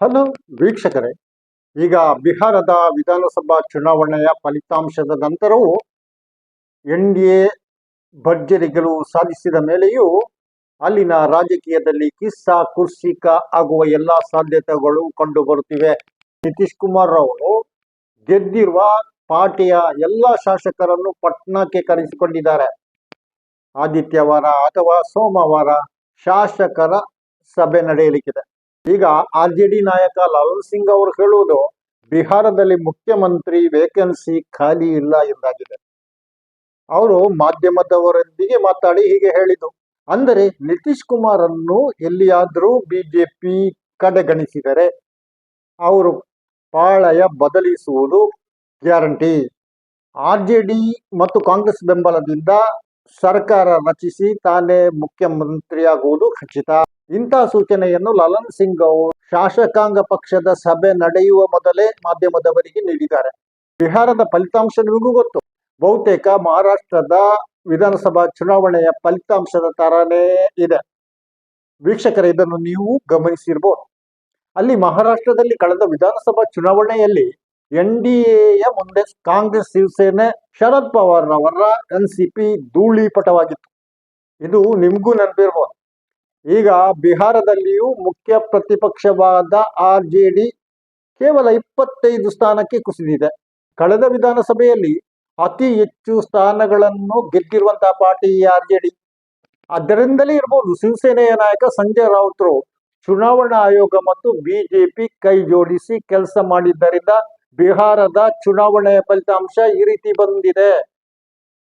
Hello ವೀಕ್ಷಕರೇ, ಈಗ ಬಿಹಾರದ ವಿಧಾನಸಭಾ ಚುನಾವಣೆಯ ಫಲಿತಾಂಶದ ನಂತರವೂ ಎನ್ ಡಿ ಎ ಭರ್ಜರಿ ಗೆಲುವು ಸಾಧಿಸಿದ ಮೇಲೆಯೂ ಅಲ್ಲಿನ ರಾಜಕೀಯದಲ್ಲಿ ಕಿಸ್ಸಾ ಕುರ್ಸಿಕ ಆಗುವ ಎಲ್ಲ ಸಾಧ್ಯತೆಗಳು ಕಂಡು ಬರುತ್ತಿವೆ. ನಿತೀಶ್ ಕುಮಾರ್ ಅವರು ಗೆದ್ದಿರುವ ಪಾರ್ಟಿಯ ಎಲ್ಲ ಶಾಸಕರನ್ನು ಪಟ್ನಾಕ್ಕೆ ಕರೆಸಿಕೊಂಡಿದ್ದಾರೆ. ಆದಿತ್ಯವಾರ ಅಥವಾ ಸೋಮವಾರ ಶಾಸಕರ ಸಭೆ ನಡೆಯಲಿಕ್ಕಿದೆ. ಈಗ ಆರ್ ಜೆ ಡಿ ನಾಯಕ ಲಾಲನ್ ಸಿಂಗ್ ಅವರು ಹೇಳುವುದು, ಬಿಹಾರದಲ್ಲಿ ಮುಖ್ಯಮಂತ್ರಿ ವೇಕೆನ್ಸಿ ಖಾಲಿ ಇಲ್ಲ ಎಂದಾಗಿದೆ. ಅವರು ಮಾಧ್ಯಮದವರೊಂದಿಗೆ ಮಾತಾಡಿ ಹೀಗೆ ಹೇಳಿದರು ಅಂದರೆ ನಿತೀಶ್ ಕುಮಾರ್ ಅನ್ನು ಎಲ್ಲಿಯಾದರೂ ಬಿಜೆಪಿ ಕಡೆಗಣಿಸಿದರೆ ಅವರು ಪಾಳಯ ಬದಲಿಸುವುದು ಗ್ಯಾರಂಟಿ. ಆರ್ ಜೆ ಮತ್ತು ಕಾಂಗ್ರೆಸ್ ಬೆಂಬಲದಿಂದ ಸರ್ಕಾರ ರಚಿಸಿ ತಾನೇ ಮುಖ್ಯಮಂತ್ರಿಯಾಗುವುದು ಖಚಿತ. ಇಂತಹ ಸೂಚನೆಯನ್ನು ಲಲನ್ ಸಿಂಗ್ ಅವರು ಶಾಸಕಾಂಗ ಪಕ್ಷದ ಸಭೆ ನಡೆಯುವ ಮೊದಲೇ ಮಾಧ್ಯಮದವರಿಗೆ ನೀಡಿದ್ದಾರೆ. ಬಿಹಾರದ ಫಲಿತಾಂಶ ನಿಮಗೂ ಗೊತ್ತು. ಬಹುತೇಕ ಮಹಾರಾಷ್ಟ್ರದ ವಿಧಾನಸಭಾ ಚುನಾವಣೆಯ ಫಲಿತಾಂಶದ ತರಾನೇ ಇದೆ. ವೀಕ್ಷಕರ, ಇದನ್ನು ನೀವು ಗಮನಿಸಿರ್ಬೋದು. ಅಲ್ಲಿ ಮಹಾರಾಷ್ಟ್ರದಲ್ಲಿ ಕಳೆದ ವಿಧಾನಸಭಾ ಚುನಾವಣೆಯಲ್ಲಿ ಎನ್ ಡಿ ಎಯ ಮುಂದೆ ಕಾಂಗ್ರೆಸ್, ಶಿವಸೇನೆ, ಶರದ್ ಪವಾರ್ ಅವರ ಎನ್ ಸಿ ಪಿ ಧೂಳಿಪಟವಾಗಿತ್ತು. ಇದು ನಿಮ್ಗೂ ನೆನಪಿರ್ಬೋದು. ಈಗ ಬಿಹಾರದಲ್ಲಿಯೂ ಮುಖ್ಯ ಪ್ರತಿಪಕ್ಷವಾದ ಆರ್ ಜೆ ಡಿ ಕೇವಲ ಇಪ್ಪತ್ತೈದು ಸ್ಥಾನಕ್ಕೆ ಕುಸಿದಿದೆ. ಕಳೆದ ವಿಧಾನಸಭೆಯಲ್ಲಿ ಅತಿ ಹೆಚ್ಚು ಸ್ಥಾನಗಳನ್ನು ಗೆದ್ದಿರುವಂತಹ ಪಾರ್ಟಿ ಆರ್ ಜೆ ಡಿ. ಅದರಿಂದಲೇ ಇರ್ಬೋದು, ಶಿವಸೇನೆಯ ನಾಯಕ ಸಂಜಯ್ ರಾವತ್ರು ಚುನಾವಣಾ ಆಯೋಗ ಮತ್ತು ಬಿಜೆಪಿ ಕೈ ಜೋಡಿಸಿ ಕೆಲಸ ಮಾಡಿದ್ದರಿಂದ ಬಿಹಾರದ ಚುನಾವಣೆಯ ಫಲಿತಾಂಶ ಈ ರೀತಿ ಬಂದಿದೆ.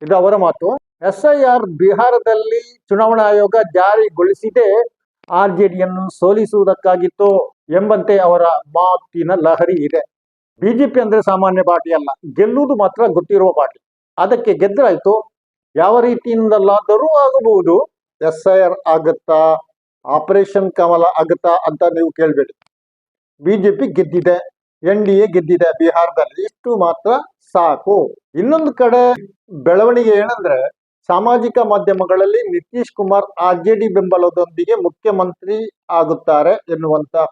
ಇದು ಅವರ ಮಾತು. ಎಸ್ ಐ ಆರ್ ಬಿಹಾರದಲ್ಲಿ ಚುನಾವಣಾ ಆಯೋಗ ಜಾರಿಗೊಳಿಸಿದೆ. ಆರ್ ಜೆ ಡಿಯನ್ನು ಸೋಲಿಸುವುದಕ್ಕಾಗಿತ್ತು ಎಂಬಂತೆ ಅವರ ಮಾತಿನ ಲಹರಿ ಇದೆ. ಬಿಜೆಪಿ ಅಂದ್ರೆ ಸಾಮಾನ್ಯ ಪಾರ್ಟಿ ಅಲ್ಲ. ಗೆಲ್ಲುವುದು ಮಾತ್ರ ಗೊತ್ತಿರುವ ಪಾರ್ಟಿ. ಅದಕ್ಕೆ ಗೆದ್ದರಾಯ್ತು ಯಾವ ರೀತಿಯಿಂದಲಾದರೂ ಆಗಬಹುದು. ಎಸ್ ಐ ಆರ್ ಆಗತ್ತಾ? ಆಪರೇಷನ್ ಕಮಲ ಆಗತ್ತಾ ಅಂತ ನೀವು ಕೇಳಬೇಡಿ. ಬಿಜೆಪಿ ಗೆದ್ದಿದೆ. ಎನ್ ಡಿ ಎ ಗೆದ್ದಿದೆ ಬಿಹಾರದಲ್ಲಿ. ಇಷ್ಟು ಮಾತ್ರ ಸಾಕು. ಇನ್ನೊಂದು ಕಡೆ ಬೆಳವಣಿಗೆ ಏನಂದ್ರೆ, ಸಾಮಾಜಿಕ ಮಾಧ್ಯಮಗಳಲ್ಲಿ Nitish Kumar R J D ಬೆಂಬಲದೊಂದಿಗೆ ಮುಖ್ಯಮಂತ್ರಿ ಆಗುತ್ತಾರೆ ಎನ್ನುವಂತಹ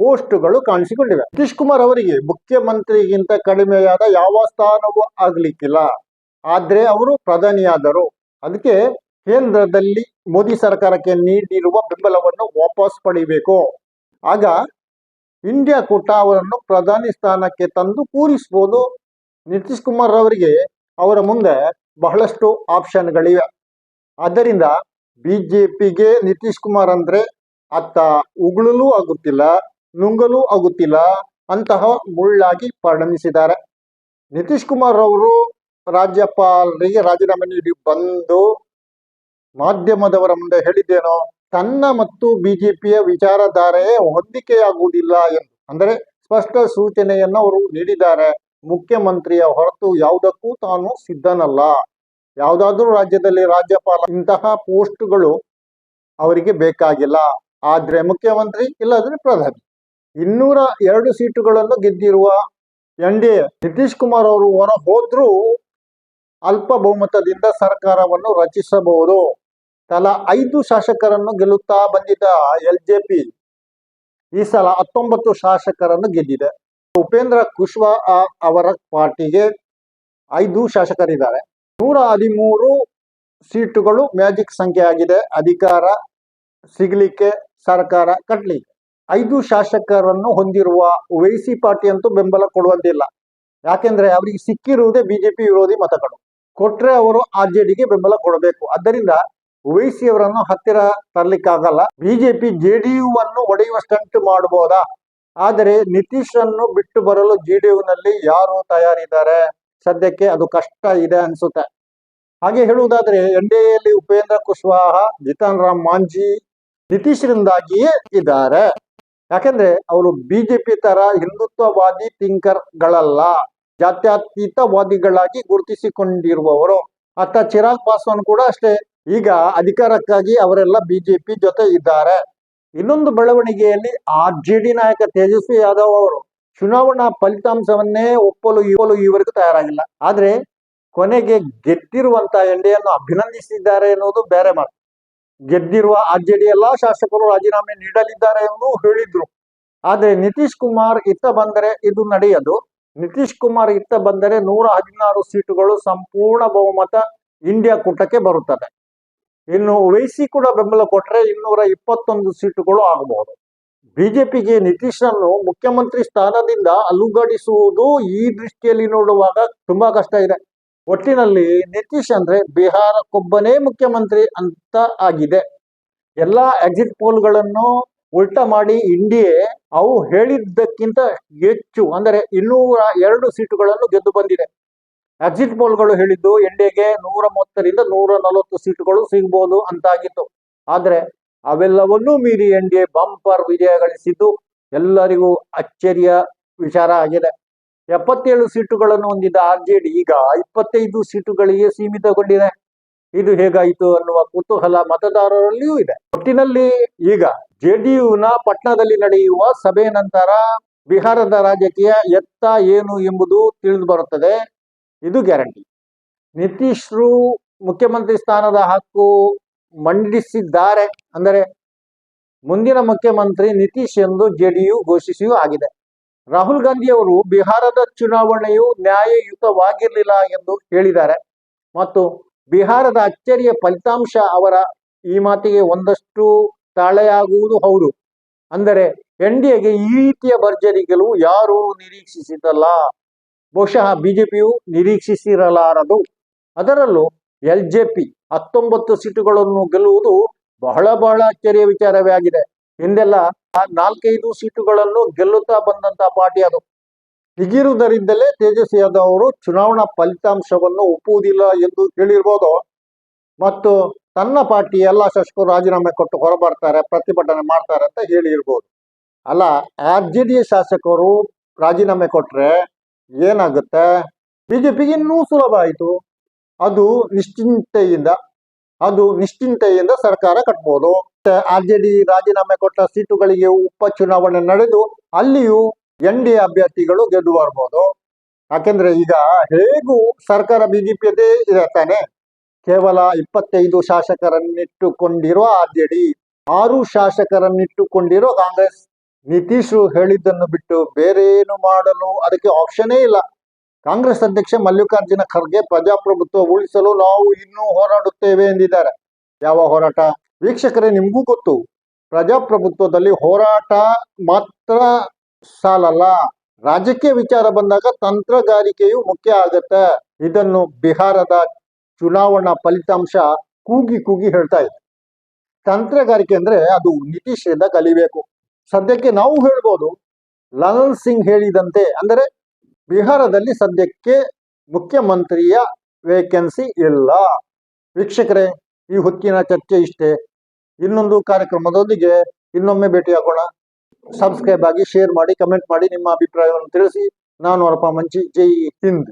ಪೋಸ್ಟ್ಗಳು ಕಾಣಿಸಿಕೊಂಡಿವೆ. ನಿತೀಶ್ ಕುಮಾರ್ ಅವರಿಗೆ ಮುಖ್ಯಮಂತ್ರಿಗಿಂತ ಕಡಿಮೆಯಾದ ಯಾವ ಸ್ಥಾನವೂ ಆಗ್ಲಿಕ್ಕಿಲ್ಲ. ಆದ್ರೆ ಅವರು ಪ್ರಧಾನಿಯಾದರು. ಅದಕ್ಕೆ ಕೇಂದ್ರದಲ್ಲಿ ಮೋದಿ ಸರ್ಕಾರಕ್ಕೆ ನೀಡಿರುವ ಬೆಂಬಲವನ್ನು ವಾಪಸ್ ಪಡಿಬೇಕು. ಆಗ ಇಂಡಿಯಾ ಕೂಟ ಅವರನ್ನು ಪ್ರಧಾನಿ ಸ್ಥಾನಕ್ಕೆ ತಂದು ಕೂರಿಸ್ಬೋದು. ನಿತೀಶ್ ಕುಮಾರ್ ಅವರಿಗೆ ಅವರ ಮುಂದೆ ಬಹಳಷ್ಟು ಆಪ್ಷನ್ಗಳಿವೆ. ಆದ್ದರಿಂದ ಬಿಜೆಪಿಗೆ ನಿತೀಶ್ ಕುಮಾರ್ ಅಂದ್ರೆ ಅತ್ತ ಉಗುಳಲು ಆಗುತ್ತಿಲ್ಲ, ನುಂಗಲು ಆಗುತ್ತಿಲ್ಲ ಅಂತಹ ಮುಳ್ಳಾಗಿ ಪರಿಣಮಿಸಿದ್ದಾರೆ. ನಿತೀಶ್ ಕುಮಾರ್ ಅವರು ರಾಜ್ಯಪಾಲರಿಗೆ ರಾಜೀನಾಮೆ ನೀಡಿ ಬಂದು ಮಾಧ್ಯಮದವರ ಮುಂದೆ ಹೇಳಿದ್ದೇನೋ ತನ್ನ ಮತ್ತು ಬಿಜೆಪಿಯ ವಿಚಾರಧಾರೆಯೇ ಹೊಂದಿಕೆಯಾಗುವುದಿಲ್ಲ ಎಂದು, ಅಂದರೆ ಸ್ಪಷ್ಟ ಸೂಚನೆಯನ್ನು ಅವರು ನೀಡಿದ್ದಾರೆ. ಮುಖ್ಯಮಂತ್ರಿಯ ಹೊರತು ಯಾವುದಕ್ಕೂ ತಾನು ಸಿದ್ಧನಲ್ಲ. ಯಾವುದಾದ್ರೂ ರಾಜ್ಯದಲ್ಲಿ ರಾಜ್ಯಪಾಲ ಇಂತಹ ಪೋಸ್ಟ್ಗಳು ಅವರಿಗೆ ಬೇಕಾಗಿಲ್ಲ. ಆದ್ರೆ ಮುಖ್ಯಮಂತ್ರಿ ಇಲ್ಲಾದ್ರೆ ಪ್ರಧಾನಿ. ಇನ್ನೂರ ಎರಡು ಸೀಟುಗಳನ್ನು ಗೆದ್ದಿರುವ N D A Nitish Kumar ಅವರು ಹೊರ ಹೋದ್ರೂ ಅಲ್ಪ ಬಹುಮತದಿಂದ ಸರ್ಕಾರವನ್ನು ರಚಿಸಬಹುದು. ತಲಾ ಐದು ಶಾಸಕರನ್ನು ಗೆಲ್ಲುತ್ತಾ ಬಂದಿದ್ದ ಎಲ್ ಜೆ ಪಿ ಈ ಸಲ ಹತ್ತೊಂಬತ್ತು ಶಾಸಕರನ್ನು ಗೆದ್ದಿದೆ. ಉಪೇಂದ್ರ ಕುಶ್ವಾ ಅವರ ಪಾರ್ಟಿಗೆ ಐದು ಶಾಸಕರಿದ್ದಾರೆ. ನೂರ ಹದಿಮೂರು ಸೀಟುಗಳು ಮ್ಯಾಜಿಕ್ ಸಂಖ್ಯೆ ಆಗಿದೆ. ಅಧಿಕಾರ ಸಿಗ್ಲಿಕ್ಕೆ ಸರ್ಕಾರ ಕಟ್ಟಲಿಕ್ಕೆ ಐದು ಶಾಸಕರನ್ನು ಹೊಂದಿರುವ ವೈಸಿ ಪಾರ್ಟಿ ಅಂತೂ ಬೆಂಬಲ ಕೊಡುವಂತಿಲ್ಲ. ಯಾಕೆಂದ್ರೆ ಅವರಿಗೆ ಸಿಕ್ಕಿರುವುದೇ ಬಿಜೆಪಿ ವಿರೋಧಿ ಮತಗಳು. ಕೊಟ್ರೆ ಅವರು ಆರ್ ಜೆ ಡಿಗೆ ಬೆಂಬಲ ಕೊಡಬೇಕು. ಆದ್ದರಿಂದ ಅವರನ್ನು ಹತ್ತಿರ ತರಲಿಕ್ಕಾಗಲ್ಲ. ಬಿಜೆಪಿ ಜೆ ಡಿ ಯು ಅನ್ನು ಒಡೆಯುವ ಸ್ಟಂಟ್ ಮಾಡಬಹುದಾ? ಆದರೆ ನಿತೀಶ್ ಅನ್ನು ಬಿಟ್ಟು ಬರಲು ಜೆ ಡಿ ಯುನಲ್ಲಿ ಯಾರು ತಯಾರಿದ್ದಾರೆ? ಸದ್ಯಕ್ಕೆ ಅದು ಕಷ್ಟ ಇದೆ ಅನ್ಸುತ್ತೆ. ಹಾಗೆ ಹೇಳುವುದಾದ್ರೆ, ಎನ್ ಡಿ ಎಲ್ಲಿ ಉಪೇಂದ್ರ ಕುಶ್ವಾಹ, ಜಿತನ್ ರಾಮ್ ಮಾಂಜಿ ನಿತೀಶ್ರಿಂದಾಗಿಯೇ ಇದ್ದಾರೆ. ಯಾಕಂದ್ರೆ ಅವರು ಬಿಜೆಪಿ ತರ ಹಿಂದುತ್ವವಾದಿ ಥಿಂಕರ್ಗಳಲ್ಲ. ಜಾತ್ಯತೀತವಾದಿಗಳಾಗಿ ಗುರುತಿಸಿಕೊಂಡಿರುವವರು. ಅತ್ತ ಚಿರಾಗ್ ಪಾಸ್ವಾನ್ ಕೂಡ ಅಷ್ಟೇ. ಈಗ ಅಧಿಕಾರಕ್ಕಾಗಿ ಅವರೆಲ್ಲ ಬಿಜೆಪಿ ಜೊತೆ ಇದ್ದಾರೆ. ಇನ್ನೊಂದು ಬೆಳವಣಿಗೆಯಲ್ಲಿ ಆರ್ ಜೆ ನಾಯಕ ತೇಜಸ್ವಿ ಯಾದವ್ ಅವರು ಚುನಾವಣಾ ಫಲಿತಾಂಶವನ್ನೇ ಒಪ್ಪಲು ಇವಲು ಈವರೆಗೂ ತಯಾರಾಗಿಲ್ಲ. ಆದ್ರೆ ಕೊನೆಗೆ ಗೆದ್ದಿರುವಂತ ಎನ್ ಅಭಿನಂದಿಸಿದ್ದಾರೆ ಎನ್ನುವುದು ಬೇರೆ ಮಾತು. ಗೆದ್ದಿರುವ ಆರ್ ಜೆ ಡಿ ಎಲ್ಲಾ ಶಾಸಕರು ರಾಜೀನಾಮೆ ನೀಡಲಿದ್ದಾರೆ ಎಂದು ಹೇಳಿದ್ರು. ಆದ್ರೆ ನಿತೀಶ್ ಕುಮಾರ್ ಇತ್ತ ಬಂದರೆ ಇದು ನಡೆಯದು. ನಿತೀಶ್ ಕುಮಾರ್ ಇತ್ತ ಬಂದರೆ ನೂರ ಹದಿನಾರು ಸೀಟುಗಳು ಸಂಪೂರ್ಣ ಬಹುಮತ ಇಂಡಿಯಾ ಕೂಟಕ್ಕೆ ಬರುತ್ತದೆ. ಇನ್ನು ವೈಸಿ ಕೂಡ ಬೆಂಬಲ ಕೊಟ್ಟರೆ ಇನ್ನೂರ ಇಪ್ಪತ್ತೊಂದು ಸೀಟುಗಳು ಆಗಬಹುದು ಬಿಜೆಪಿಗೆ ನಿತೀಶ್ರನ್ನು ಮುಖ್ಯಮಂತ್ರಿ ಸ್ಥಾನದಿಂದ ಅಲುಗಾಡಿಸುವುದು ಈ ದೃಷ್ಟಿಯಲ್ಲಿ ನೋಡುವಾಗ ತುಂಬಾ ಕಷ್ಟ ಇದೆ. ಒಟ್ಟಿನಲ್ಲಿ ನಿತೀಶ್ ಅಂದ್ರೆ ಬಿಹಾರಕ್ಕೊಬ್ಬನೇ ಮುಖ್ಯಮಂತ್ರಿ ಅಂತ ಆಗಿದೆ. ಎಲ್ಲಾ ಎಕ್ಸಿಟ್ ಪೋಲ್ಗಳನ್ನು ಉಲ್ಟಾ ಮಾಡಿ ಇಂಡಿಯೆ ಅವು ಹೇಳಿದ್ದಕ್ಕಿಂತ ಹೆಚ್ಚು, ಅಂದರೆ ಇನ್ನೂರ ಎರಡು ಸೀಟುಗಳನ್ನು ಗೆದ್ದು ಬಂದಿದೆ. ಎಕ್ಸಿಟ್ ಪೋಲ್ಗಳು ಹೇಳಿದ್ದು ಎನ್ಡಿಎಗೆ ನೂರ ಮೂವತ್ತರಿಂದ ನೂರ ನಲವತ್ತು ಸೀಟುಗಳು ಸಿಗಬಹುದು ಅಂತಾಗಿತ್ತು. ಆದ್ರೆ ಅವೆಲ್ಲವನ್ನೂ ಮೀರಿ ಎನ್ ಡಿ ಎ ಬಂಪರ್ ವಿಜಯ ಗಳಿಸಿದ್ದು ಎಲ್ಲರಿಗೂ ಅಚ್ಚರಿಯ ವಿಚಾರ ಆಗಿದೆ. ಎಪ್ಪತ್ತೇಳು ಸೀಟುಗಳನ್ನು ಹೊಂದಿದ್ದ ಆರ್ ಜೆ ಡಿ ಈಗ ಇಪ್ಪತ್ತೈದು ಸೀಟುಗಳಿಗೆ ಸೀಮಿತಗೊಂಡಿದೆ. ಇದು ಹೇಗಾಯಿತು ಅನ್ನುವ ಕುತೂಹಲ ಮತದಾರರಲ್ಲಿಯೂ ಇದೆ. ಒಟ್ಟಿನಲ್ಲಿ ಈಗ ಜೆಡಿಯುನ ಪಟ್ನಾದಲ್ಲಿ ನಡೆಯುವ ಸಭೆ ನಂತರ ಬಿಹಾರದ ರಾಜಕೀಯ ಎತ್ತ ಏನು ಎಂಬುದು ತಿಳಿದು ಬರುತ್ತದೆ. ಇದು ಗ್ಯಾರಂಟಿ. ನಿತೀಶ್ರು ಮುಖ್ಯಮಂತ್ರಿ ಸ್ಥಾನದ ಹಕ್ಕು ಮಂಡಿಸಿದ್ದಾರೆ. ಅಂದರೆ ಮುಂದಿನ ಮುಖ್ಯಮಂತ್ರಿ ನಿತೀಶ್ ಎಂದು ಜೆಡಿಯು ಘೋಷಿಸಿಯೂ ಆಗಿದೆ. ರಾಹುಲ್ ಗಾಂಧಿ ಅವರು ಬಿಹಾರದ ಚುನಾವಣೆಯು ನ್ಯಾಯಯುತವಾಗಿರಲಿಲ್ಲ ಎಂದು ಹೇಳಿದ್ದಾರೆ. ಮತ್ತು ಬಿಹಾರದ ಅಚ್ಚರಿಯ ಫಲಿತಾಂಶ ಅವರ ಈ ಮಾತಿಗೆ ಒಂದಷ್ಟು ತಾಳೆಯಾಗುವುದು ಹೌದು. ಅಂದರೆ ಎನ್ ಡಿ ಎಗೆ ಈ ರೀತಿಯ ಭರ್ಜರಿ ಗೆಲುವು ಯಾರೂ ನಿರೀಕ್ಷಿಸಿದಲ್ಲ ಬಹುಶಃ ಬಿಜೆಪಿಯು ನಿರೀಕ್ಷಿಸಿರಲಾರದು. ಅದರಲ್ಲೂ ಎಲ್ ಜೆ ಪಿ ಹತ್ತೊಂಬತ್ತು ಸೀಟುಗಳನ್ನು ಗೆಲ್ಲುವುದು ಬಹಳ ಬಹಳ ಅಚ್ಚರಿಯ ವಿಚಾರವೇ ಆಗಿದೆ. ಹಿಂದೆಲ್ಲ ಆ ನಾಲ್ಕೈದು ಸೀಟುಗಳನ್ನು ಗೆಲ್ಲುತ್ತಾ ಬಂದಂತ ಪಾರ್ಟಿ ಅದು. ಹೀಗಿರುವುದರಿಂದಲೇ ತೇಜಸ್ವಿ ಯಾದವ್ ಅವರು ಚುನಾವಣಾ ಫಲಿತಾಂಶವನ್ನು ಒಪ್ಪುವುದಿಲ್ಲ ಎಂದು ಹೇಳಿರ್ಬೋದು. ಮತ್ತು ತನ್ನ ಪಾರ್ಟಿ ಎಲ್ಲ ಶಾಸಕರು ರಾಜೀನಾಮೆ ಕೊಟ್ಟು ಹೊರಬರ್ತಾರೆ, ಪ್ರತಿಭಟನೆ ಮಾಡ್ತಾರೆ ಅಂತ ಹೇಳಿರ್ಬೋದು. ಅಲ್ಲ, ಆರ್ ಶಾಸಕರು ರಾಜೀನಾಮೆ ಕೊಟ್ರೆ ಏನಾಗುತ್ತೆ? ಬಿಜೆಪಿಗೆ ಇನ್ನೂ ಸುಲಭ ಆಯಿತು. ಅದು ನಿಶ್ಚಿಂತೆಯಿಂದ ಅದು ನಿಶ್ಚಿಂತೆಯಿಂದ ಸರ್ಕಾರ ಕಟ್ಬೋದು. ಆರ್ ಜೆ ಡಿ ರಾಜೀನಾಮೆ ಕೊಟ್ಟ ಸೀಟುಗಳಿಗೆ ಉಪಚುನಾವಣೆ ನಡೆದು ಅಲ್ಲಿಯೂ ಎನ್ ಡಿ ಅಭ್ಯರ್ಥಿಗಳು ಗೆದ್ದು ಬರ್ಬೋದು. ಯಾಕೆಂದ್ರೆ ಈಗ ಹೇಗೂ ಸರ್ಕಾರ ಬಿಜೆಪಿಯದೇ ಇದೆ ತಾನೆ. ಕೇವಲ ಇಪ್ಪತ್ತೈದು ಶಾಸಕರನ್ನಿಟ್ಟುಕೊಂಡಿರುವ ಆರ್ ಜೆ ಡಿ ಆರು ಶಾಸಕರನ್ನಿಟ್ಟುಕೊಂಡಿರೋ ಕಾಂಗ್ರೆಸ್. ನಿತೀಶ್ ಹೇಳಿದ್ದನ್ನು ಬಿಟ್ಟು ಬೇರೆ ಏನು ಮಾಡಲು ಅದಕ್ಕೆ ಆಪ್ಷನ್ನೇ ಇಲ್ಲ. ಕಾಂಗ್ರೆಸ್ ಅಧ್ಯಕ್ಷ ಮಲ್ಲಿಕಾರ್ಜುನ ಖರ್ಗೆ ಪ್ರಜಾಪ್ರಭುತ್ವ ಉಳಿಸಲು ನಾವು ಇನ್ನೂ ಹೋರಾಡುತ್ತೇವೆ ಎಂದಿದ್ದಾರೆ. ಯಾವ ಹೋರಾಟ? ವೀಕ್ಷಕರೇ, ನಿಮಗೂ ಗೊತ್ತು. ಪ್ರಜಾಪ್ರಭುತ್ವದಲ್ಲಿ ಹೋರಾಟ ಮಾತ್ರ ಸಾಲಲ್ಲ. ರಾಜಕೀಯ ವಿಚಾರ ಬಂದಾಗ ತಂತ್ರಗಾರಿಕೆಯು ಮುಖ್ಯ ಆಗತ್ತೆ. ಇದನ್ನು ಬಿಹಾರದ ಚುನಾವಣಾ ಫಲಿತಾಂಶ ಕೂಗಿ ಕೂಗಿ ಹೇಳ್ತಾ ಇದೆ. ತಂತ್ರಗಾರಿಕೆ ಅಂದ್ರೆ ಅದು ನಿತೀಶ್ರಿಂದ ಕಲಿಬೇಕು. ಸದ್ಯಕ್ಕೆ ನಾವು ಹೇಳ್ಬೋದು ಲಲನ್ ಸಿಂಗ್ ಹೇಳಿದಂತೆ, ಅಂದರೆ ಬಿಹಾರದಲ್ಲಿ ಸದ್ಯಕ್ಕೆ ಮುಖ್ಯಮಂತ್ರಿಯ ವೇಕೆನ್ಸಿ ಇಲ್ಲ. ವೀಕ್ಷಕರೇ, ಈ ಹೊತ್ತಿನ ಚರ್ಚೆ ಇಷ್ಟೇ. ಇನ್ನೊಂದು ಕಾರ್ಯಕ್ರಮದೊಂದಿಗೆ ಇನ್ನೊಮ್ಮೆ ಭೇಟಿಯಾಗೋಣ. ಸಬ್ಸ್ಕ್ರೈಬ್ ಆಗಿ ಶೇರ್ ಮಾಡಿ ಕಮೆಂಟ್ ಮಾಡಿ ನಿಮ್ಮ ಅಭಿಪ್ರಾಯವನ್ನು ತಿಳಿಸಿ. ನಾನು ಅರಪ ಮಂಚಿ, ಜೈ ಹಿಂದ್.